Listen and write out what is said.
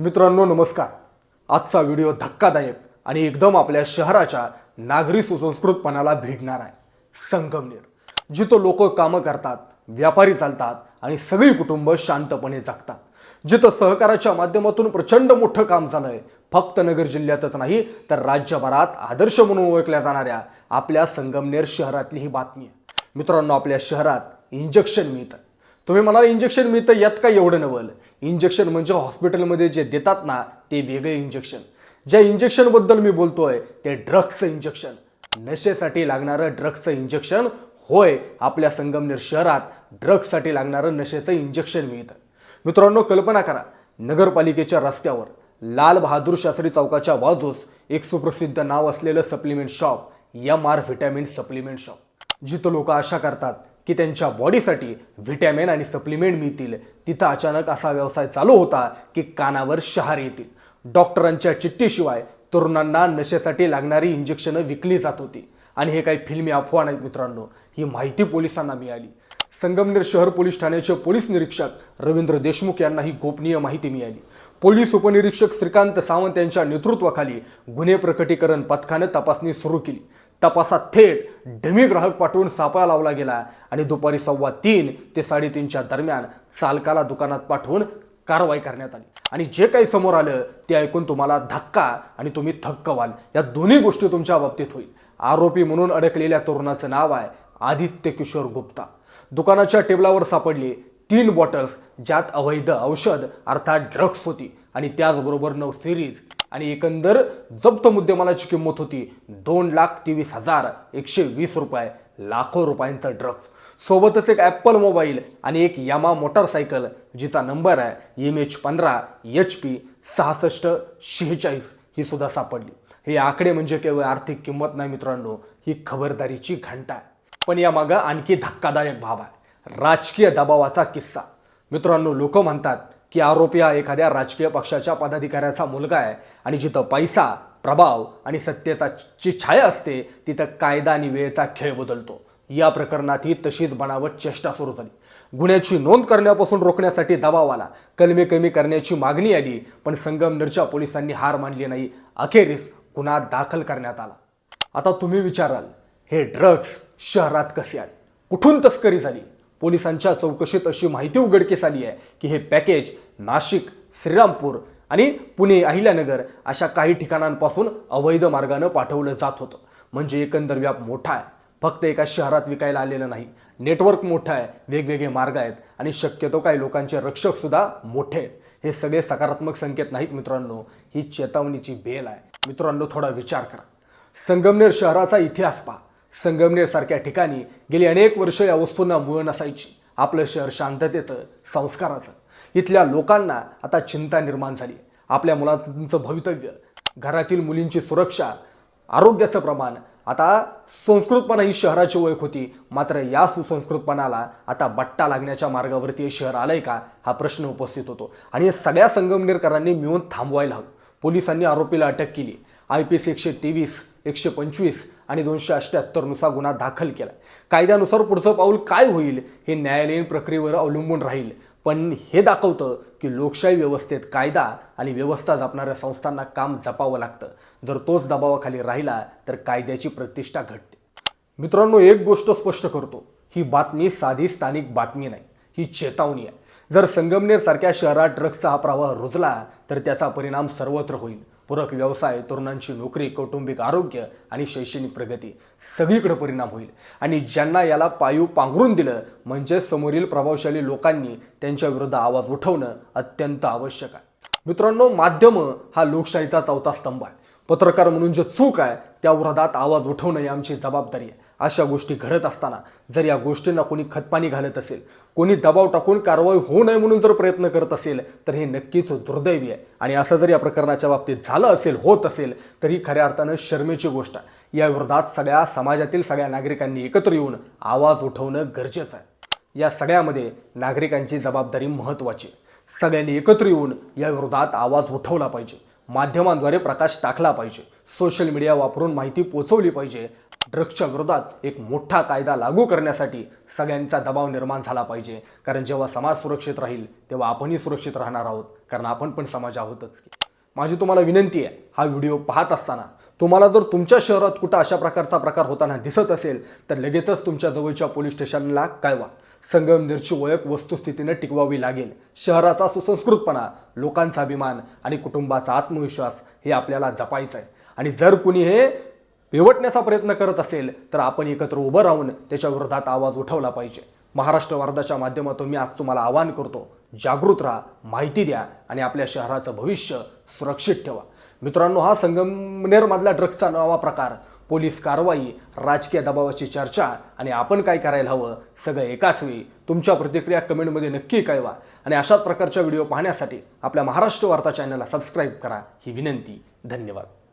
मित्रांनो नमस्कार. आजचा व्हिडिओ धक्कादायक आणि एकदम आपल्या शहराच्या नागरी सुसंस्कृतपणाला भिडणार आहे. संगमनेर जिथं लोक कामं करतात व्यापारी चालतात आणि सगळी कुटुंब शांतपणे जगतात. जिथं सहकाराच्या माध्यमातून प्रचंड मोठं काम झालं आहे फक्त नगर जिल्ह्यातच नाही तर राज्यभरात आदर्श म्हणून ओळखल्या जाणाऱ्या आपल्या संगमनेर शहरातली ही बातमी आहे. मित्रांनो आपल्या शहरात इंजेक्शन मिळतं तुम्ही म्हणाल इंजेक्शन मिळतं यात काय एवढं नवल? इंजेक्शन म्हणजे हॉस्पिटलमध्ये जे देतात ना ते वेगळे इंजेक्शन ज्या इंजेक्शनबद्दल मी बोलतोय ते ड्रग्सचं इंजेक्शन नशेसाठी लागणारं ड्रग्सचं इंजेक्शन होय आपल्या संगमनेर शहरात ड्रग्ससाठी लागणारं नशेचं इंजेक्शन मिळतं. मित्रांनो कल्पना करा नगरपालिकेच्या रस्त्यावर लाल बहादूर शास्त्री चौकाच्या बाजूस एक सुप्रसिद्ध नाव असलेलं supplement shop M R vitamin supplement shop जिथं लोक आशा करतात की त्यांच्या बॉडीसाठी व्हिटॅमिन आणि सप्लिमेंट मिळतील. तिथं अचानक असा व्यवसाय चालू होता की कानावर शहार येतील. डॉक्टरांच्या चिठ्ठीशिवाय तरुणांना नशेसाठी लागणारी इंजेक्शनं विकली जात होती. आणि हे काही फिल्मी अफवा नाहीत मित्रांनो ही माहिती पोलिसांना मिळाली. संगमनेर शहर पोलीस ठाण्याचे पोलीस निरीक्षक रवींद्र देशमुख यांना ही गोपनीय माहिती मिळाली. पोलीस उपनिरीक्षक श्रीकांत सावंत यांच्या नेतृत्वाखाली गुन्हे प्रकटीकरण पथकानं तपासणी सुरू केली. तपासात थेट डमी ग्राहक पाठवून सापळा लावला गेला आणि दुपारी सव्वा तीन ते साडेतीनच्या दरम्यान चालकाला दुकानात पाठवून कारवाई करण्यात आली. आणि जे काही समोर आलं ते ऐकून तुम्हाला धक्का आणि तुम्ही थक्क व्हाल या दोन्ही गोष्टी तुमच्या बाबतीत होईल. आरोपी म्हणून अडकलेल्या तरुणाचं नाव आहे आदित्य किशोर गुप्ता. दुकानाच्या टेबलावर सापडले तीन बॉटल्स ज्यात अवैध औषध अर्थात ड्रग्स होती आणि त्याचबरोबर नऊ सिरीज आणि एकंदर जप्त मुद्देमालाची किंमत होती दोन लाख तेवीस हजार एकशे वीस रुपये लाखो रुपयांचा ड्रग्ज सोबतच एक ॲपल मोबाईल आणि एक यामा मोटारसायकल जिचा नंबर आहे एम एच पंधरा एच पी सहासष्ट शेहेचाळीस ही सुद्धा सापडली. हे आकडे म्हणजे केवळ आर्थिक किंमत नाही मित्रांनो ही खबरदारीची घंटा आहे. पण यामागं आणखी धक्कादायक भाव आहे. राजकीय दबावाचा किस्सा. मित्रांनो लोक म्हणतात की आरोपी हा एखाद्या राजकीय पक्षाच्या पदाधिकाऱ्याचा मुलगा आहे आणि जिथं पैसा प्रभाव आणि सत्तेचा जी छाया असते तिथं कायदा आणि वेळेचा खेळ बदलतो. या प्रकरणात ही तशीच बनावट चेष्टा सुरू झाली. गुन्ह्याची नोंद करण्यापासून रोखण्यासाठी दबाव आला. कलमे कमी करण्याची मागणी आली पण संगमनेरच्या पोलिसांनी हार मानली नाही. अखेरीस गुन्हा दाखल करण्यात आला. आता तुम्ही विचाराल हे ड्रग्स शहरात कसे आले कुठून तस्करी झाली? पोलिसांच्या चौकशीत अशी माहिती उघडकीस आली आहे की हे पॅकेज नाशिक श्रीरामपूर आणि पुणे अहिल्यानगर अशा काही ठिकाणांपासून अवैध मार्गानं पाठवलं जात होतं. म्हणजे एकंदर व्याप मोठा आहे. फक्त एका शहरात विकायला आलेलं नाही. नेटवर्क मोठं आहे वेगवेगळे मार्ग आहेत आणि शक्यतो काही लोकांचे रक्षकसुद्धा मोठे आहेत. हे सगळे सकारात्मक संकेत नाहीत मित्रांनो. ही चेतावणीची बेल आहे. मित्रांनो थोडा विचार करा. संगमनेर शहराचा इतिहास पहा. संगमनेरसारख्या ठिकाणी गेली अनेक वर्ष या वस्तूंना मुळ नसायची. आपलं शहर शांततेचं संस्काराचं. इथल्या लोकांना आता चिंता निर्माण झाली. आपल्या मुलांचं भवितव्य घरातील मुलींची सुरक्षा आरोग्याचं प्रमाण आता संस्कृतपणा ही शहराची ओळख होती. मात्र या सुसंस्कृतपणाला आता बट्टा लागण्याच्या मार्गावरती हे शहर आलंय का हा प्रश्न उपस्थित होतो. आणि हे सगळ्या संगमनेरकरांनी मिळून थांबवायला हवं. पोलिसांनी आरोपीला अटक केली. आय पी सी एकशे तेवीस एकशे पंचवीस आणि दोनशे अठ्ठ्याहत्तरनुसार गुन्हा दाखल केला कायद्यानुसार पुढचं पाऊल काय होईल हे न्यायालयीन प्रक्रियेवर अवलंबून राहील. पण हे दाखवतं की लोकशाही व्यवस्थेत कायदा आणि व्यवस्था जपणाऱ्या संस्थांना काम जपावं लागतं. जर तोच दबावाखाली राहिला तर कायद्याची प्रतिष्ठा घटते. मित्रांनो एक गोष्ट स्पष्ट करतो. ही बातमी साधी स्थानिक बातमी नाही. ही चेतावणी आहे. जर संगमनेर शहरात ड्रग्सचा हा प्रवाह रुजला तर त्याचा परिणाम सर्वत्र होईल. पूरक व्यवसाय तरुणांची नोकरी कौटुंबिक आरोग्य आणि शैक्षणिक प्रगती सगळीकडे परिणाम होईल. आणि ज्यांना याला पायू पांघरून दिलं म्हणजे समोरील प्रभावशाली लोकांनी त्यांच्या विरुद्ध आवाज उठवणं अत्यंत आवश्यक आहे. मित्रांनो माध्यम हा लोकशाहीचा चौथा स्तंभ आहे. पत्रकार म्हणून जे चूक आहे त्या विरोधात आवाज उठवणं ही आमची जबाबदारी आहे. अशा गोष्टी घडत असताना जर या गोष्टींना कोणी खतपाणी घालत असेल कोणी दबाव टाकून कारवाई होऊ नये म्हणून जर प्रयत्न करत असेल तर हे नक्कीच दुर्दैवी आहे. आणि असं जर या प्रकरणाच्या बाबतीत झालं असेल होत असेल तर ही खऱ्या अर्थानं शर्मेची गोष्ट आहे. या विरोधात सगळ्या समाजातील सगळ्या नागरिकांनी एकत्र येऊन आवाज उठवणं गरजेचं आहे. या सगळ्यामध्ये नागरिकांची जबाबदारी महत्त्वाची सगळ्यांनी एकत्र येऊन या विरोधात आवाज उठवला पाहिजे. माध्यमांद्वारे प्रकाश टाकला पाहिजे. सोशल मीडिया वापरून माहिती पोचवली पाहिजे. ड्रग्सच्या विरोधात एक मोठा कायदा लागू करण्यासाठी सगळ्यांचा दबाव निर्माण झाला पाहिजे. कारण जेव्हा समाज सुरक्षित राहील तेव्हा आपणही सुरक्षित राहणार आहोत. कारण आपण पण समाज आहोतच माझी तुम्हाला विनंती आहे हा व्हिडिओ पाहत असताना तुम्हाला जर तुमच्या शहरात कुठं अशा प्रकारचा प्रकार होताना दिसत असेल तर लगेचच तुमच्या जवळच्या पोलीस स्टेशनला कळवा. संगमनेरची ओळख वस्तुस्थितीने टिकवावी लागेल. शहराचा सुसंस्कृतपणा लोकांचा अभिमान आणि कुटुंबाचा आत्मविश्वास हे आपल्याला जपायचं आहे आणि जर कुणी हे पिवटण्याचा प्रयत्न करत असेल तर आपण एकत्र उभं राहून त्याच्या विरोधात आवाज उठवला पाहिजे. महाराष्ट्र वार्दाच्या माध्यमातून मी आज तुम्हाला आवाहन करतो जागृत राहा माहिती द्या आणि आपल्या शहराचं भविष्य सुरक्षित ठेवा. मित्रांनो हा संगमनेरमधला ड्रग्सचा नवा प्रकार पोलीस कारवाई राजकीय दबावाची चर्चा आणि आपण काय करायला हवं सगळं एकाच वेळी तुमच्या प्रतिक्रिया कमेंटमध्ये नक्की कळवा. आणि अशाच प्रकारच्या व्हिडिओ पाहण्यासाठी आपल्या महाराष्ट्र वार्ता चॅनलला सबस्क्राईब करा. ही विनंती धन्यवाद.